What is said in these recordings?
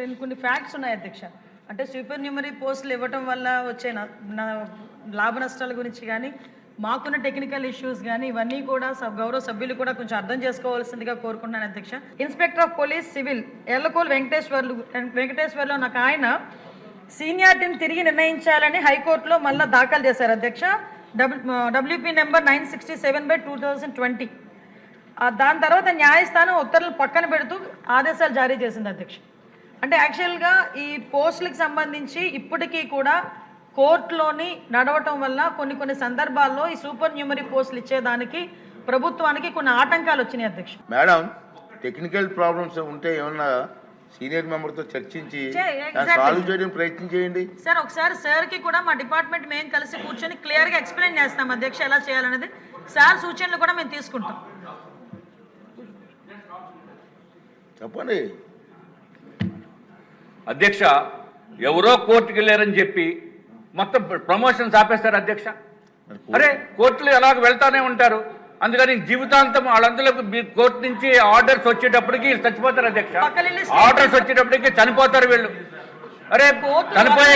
ఇక్కడ కొన్ని ఫ్యాక్ట్స్ ఉన్నాయి అధ్యక్ష. అంటే సూపర్ న్యూమరీ పోస్టులు ఇవ్వటం వల్ల వచ్చే న- లాభ నష్టాల గురించి కానీ మాకున్న టెక్నికల్ ఇష్యూస్ కానీ ఇవన్నీ కూడా సబ్ గౌరవ సభ్యులు కూడా కొంచెం అర్థం చేసుకోవాల్సిందిగా కోరుకుంటున్నాను అధ్యక్ష. ఇన్స్పెక్టర్ ఆఫ్ పోలీస్ సివిల్ ఎల్లకోలు వెంకటేశ్వర్లు వెంకటేశ్వర్లో నాకు ఆయన సీనియారిటీని తిరిగి నిర్ణయించాలని హైకోర్టులో మళ్ళీ దాఖలు చేశారు అధ్యక్ష. WP number nine sixty seven by two thousand twenty దాని తర్వాత న్యాయస్థానం ఉత్తర్వులు పక్కన పెడుతూ ఆదేశాలు జారీ చేసింది అధ్యక్ష. అంటే యాక్చువల్గా ఈ పోస్టులకు సంబంధించి ఇప్పటికీ కూడా కోర్టులోని నడవటం వల్ల కొన్ని కొన్ని సందర్భాల్లో ఈ సూపర్ న్యూమరీ పోస్టులు ఇచ్చేదానికి ప్రభుత్వానికి కొన్ని ఆటంకాలు వచ్చినాయి అధ్యక్ష. మేడం టెక్నికల్ ప్రాబ్లమ్స్ ఉంటే ఏమన్నా సీనియర్ మెంబర్తో చర్చించి చే- దాన్ని exactly. సాల్వ్ చేయడం ప్రయత్నం చేయండి. సార్ ఒకసారి సార్కి కూడా మా డిపార్ట్మెంట్ మేము కలిసి కూర్చొని క్లియర్గా ఎక్స్ప్లెయిన్ చేస్తాం అధ్యక్ష ఎలా చేయాలనేది. సార్ సూచనలు కూడా మేము తీసుకుంటాం. చెప్పండి. అధ్యక్ష ఎవరో కోర్టుకి వెళ్ళారని చెప్పి మొత్తం ప్రమోషన్స్ ఆపేస్తారు అధ్యక్ష. అరే కోర్టులు ఎలాగ వెళ్తానే ఉంటారు? అందుకని జీవితాంతం వాళ్ళందరూ కోర్టు నుంచి ఆర్డర్స్ వచ్చేటప్పటికి చచ్చిపోతారు అధ్యక్ష. ఆర్డర్స్ వచ్చేటప్పటికి చనిపోతారు వీళ్ళు. అరే చనిపోయే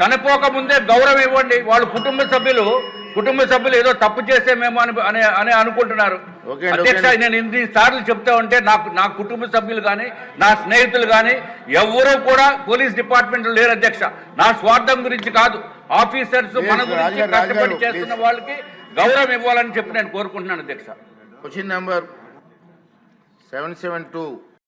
చనిపోక ముందే గౌరవం ఇవ్వండి. వాళ్ళు కుటుంబ సభ్యులు కుటుంబ సభ్యులు ఏదో తప్పు చేసేమేమో అని అని అని అనుకుంటున్నారు. అధ్యక్ష. నేను ఇన్ని సార్లు చెప్తా ఉంటే నాకు నా కుటుంబ సభ్యులు కానీ నా స్నేహితులు కానీ ఎవరూ కూడా పోలీస్ డిపార్ట్మెంట్ లేరు అధ్యక్ష. నా స్వార్థం గురించి కాదు. ఆఫీసర్స్ మన గురించి కష్టపడి చేస్తున్న. వాళ్ళకి గౌరవం ఇవ్వాలని చెప్పి నేను కోరుకుంటున్నాను అధ్యక్ష. Question number seven seven two